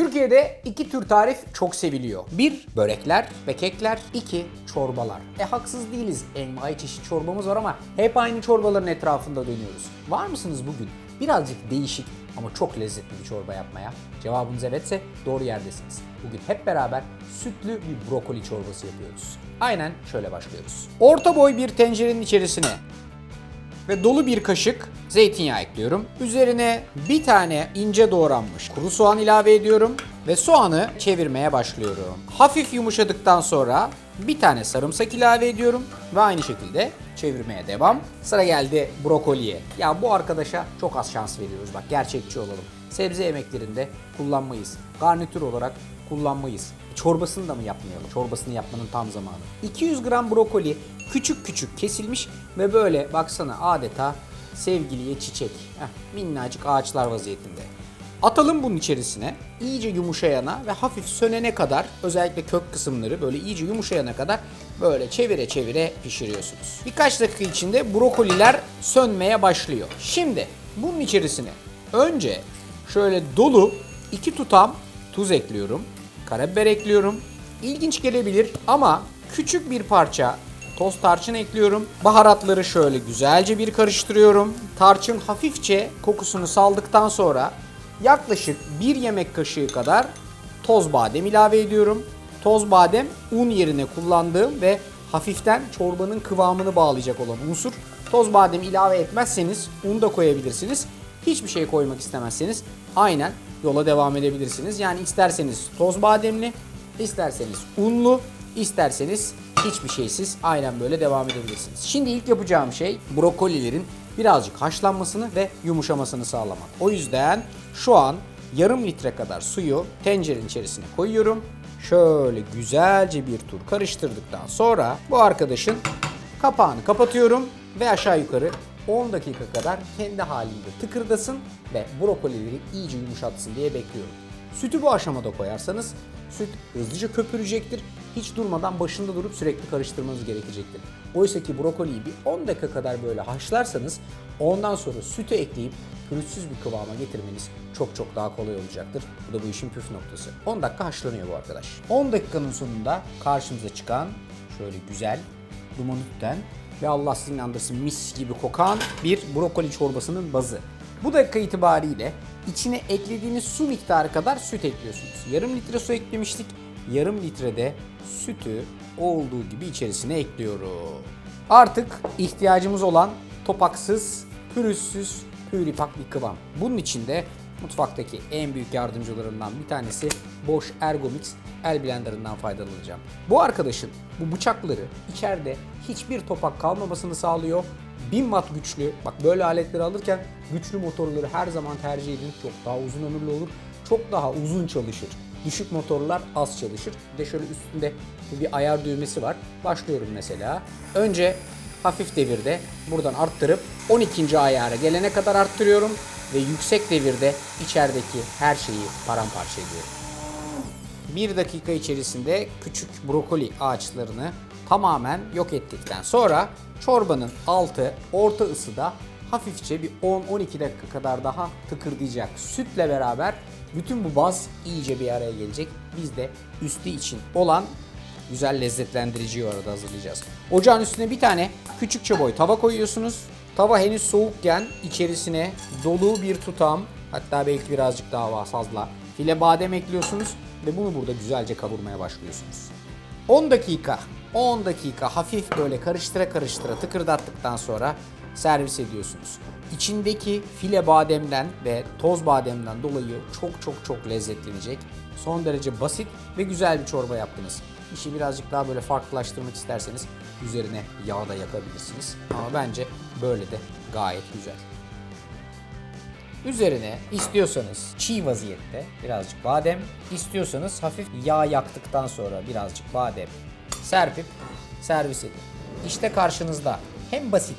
Türkiye'de iki tür tarif çok seviliyor. Bir, börekler ve kekler. İki, çorbalar. E haksız değiliz. Envai çeşit çorbamız var ama hep aynı çorbaların etrafında dönüyoruz. Var mısınız bugün birazcık değişik ama çok lezzetli bir çorba yapmaya? Cevabınız evetse doğru yerdesiniz. Bugün hep beraber sütlü bir brokoli çorbası yapıyoruz. Aynen şöyle başlıyoruz. Orta boy bir tencerenin içerisine ve dolu bir kaşık zeytinyağı ekliyorum. Üzerine bir tane ince doğranmış kuru soğan ilave ediyorum ve soğanı çevirmeye başlıyorum. Hafif yumuşadıktan sonra bir tane sarımsak ilave ediyorum ve aynı şekilde çevirmeye devam. Sıra geldi brokoliye. Ya bu arkadaşa çok az şans veriyoruz bak gerçekçi olalım. Sebze yemeklerinde kullanmayız. Garnitür olarak kullanmayız. Çorbasını da mı yapmayalım? Çorbasını yapmanın tam zamanı. 200 gram brokoli küçük küçük kesilmiş ve böyle baksana adeta sevgiliye çiçek. Heh, minnacık ağaçlar vaziyetinde. Atalım bunun içerisine. iyice yumuşayana ve hafif sönene kadar özellikle kök kısımları böyle iyice yumuşayana kadar böyle çevire çevire pişiriyorsunuz. Birkaç dakika içinde brokoliler sönmeye başlıyor. Şimdi bunun içerisine önce şöyle dolu iki tutam tuz ekliyorum. Karabiber ekliyorum. İlginç gelebilir ama küçük bir parça toz tarçın ekliyorum. Baharatları şöyle güzelce bir karıştırıyorum. Tarçın hafifçe kokusunu saldıktan sonra yaklaşık bir yemek kaşığı kadar toz badem ilave ediyorum. Toz badem un yerine kullandığım ve hafiften çorbanın kıvamını bağlayacak olan unsur. Toz badem ilave etmezseniz un da koyabilirsiniz. Hiçbir şey koymak istemezseniz aynen yola devam edebilirsiniz. Yani isterseniz toz bademli, isterseniz unlu, isterseniz hiçbir şeysiz aynen böyle devam edebilirsiniz. Şimdi ilk yapacağım şey brokolilerin birazcık haşlanmasını ve yumuşamasını sağlamak. O yüzden şu an yarım litre kadar suyu tencerenin içerisine koyuyorum. Şöyle güzelce bir tur karıştırdıktan sonra bu arkadaşın kapağını kapatıyorum ve aşağı yukarı 10 dakika kadar kendi halinde tıkırdasın ve brokolileri iyice yumuşatsın diye bekliyorum. Sütü bu aşamada koyarsanız süt hızlıca köpürecektir. Hiç durmadan başında durup sürekli karıştırmanız gerekecektir. Oysa ki brokoliyi bir 10 dakika kadar böyle haşlarsanız ondan sonra sütü ekleyip pürüzsüz bir kıvama getirmeniz çok çok daha kolay olacaktır. Bu da bu işin püf noktası. 10 dakika haşlanıyor bu arkadaş. 10 dakikanın sonunda karşımıza çıkan şöyle güzel tüten ve Allah sizi inandırsın mis gibi kokan bir brokoli çorbasının bazı. Bu dakika itibariyle içine eklediğiniz su miktarı kadar süt ekliyorsunuz. Yarım litre su eklemiştik. Yarım litrede sütü olduğu gibi içerisine ekliyorum. Artık ihtiyacımız olan topaksız, pürüzsüz, püripak bir kıvam. Bunun için de mutfaktaki en büyük yardımcılarından bir tanesi Bosch Ergomix el blenderından faydalanacağım. Bu arkadaşın bu bıçakları içeride hiçbir topak kalmamasını sağlıyor. 1000 watt güçlü, bak böyle aletleri alırken güçlü motorları her zaman tercih edin. Çok daha uzun ömürlü olur, çok daha uzun çalışır. Düşük motorlar az çalışır. Bir de şöyle üstünde bir ayar düğmesi var. Başlıyorum mesela. Önce hafif devirde buradan arttırıp 12. ayara gelene kadar arttırıyorum ve yüksek devirde içerideki her şeyi paramparça ediyorum. Bir dakika içerisinde küçük brokoli ağaçlarını tamamen yok ettikten sonra çorbanın altı orta ısıda hafifçe bir 10-12 dakika kadar daha tıkırdayacak. Sütle beraber bütün bu baz iyice bir araya gelecek. Biz de üstü için olan güzel lezzetlendiriciyi orada hazırlayacağız. Ocağın üstüne bir tane küçükçe boy tava koyuyorsunuz. Tava henüz soğukken içerisine dolu bir tutam hatta belki birazcık daha fazla file badem ekliyorsunuz ve bunu burada güzelce kavurmaya başlıyorsunuz. 10 dakika, 10 dakika hafif böyle karıştıra karıştıra tıkırdattıktan sonra servis ediyorsunuz. İçindeki file bademden ve toz bademden dolayı çok çok çok lezzetlenecek. Son derece basit ve güzel bir çorba yaptınız. İşi birazcık daha böyle farklılaştırmak isterseniz üzerine yağ da yakabilirsiniz. Ama bence böyle de gayet güzel. Üzerine istiyorsanız çiğ vaziyette birazcık badem, istiyorsanız hafif yağ yaktıktan sonra birazcık badem serpip servis edin. İşte karşınızda hem basit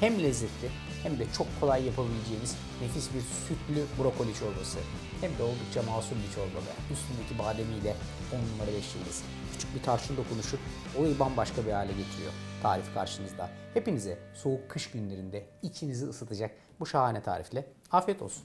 hem lezzetli hem de çok kolay yapabileceğiniz nefis bir sütlü brokoli çorbası. Hem de oldukça masum bir çorba be. Üstündeki bademiyle 10 numara 5 yıldız. Küçük bir tarçın dokunuşu olayı bambaşka bir hale getiriyor. Tarif karşınızda. Hepinize soğuk kış günlerinde içinizi ısıtacak bu şahane tarifle afiyet olsun.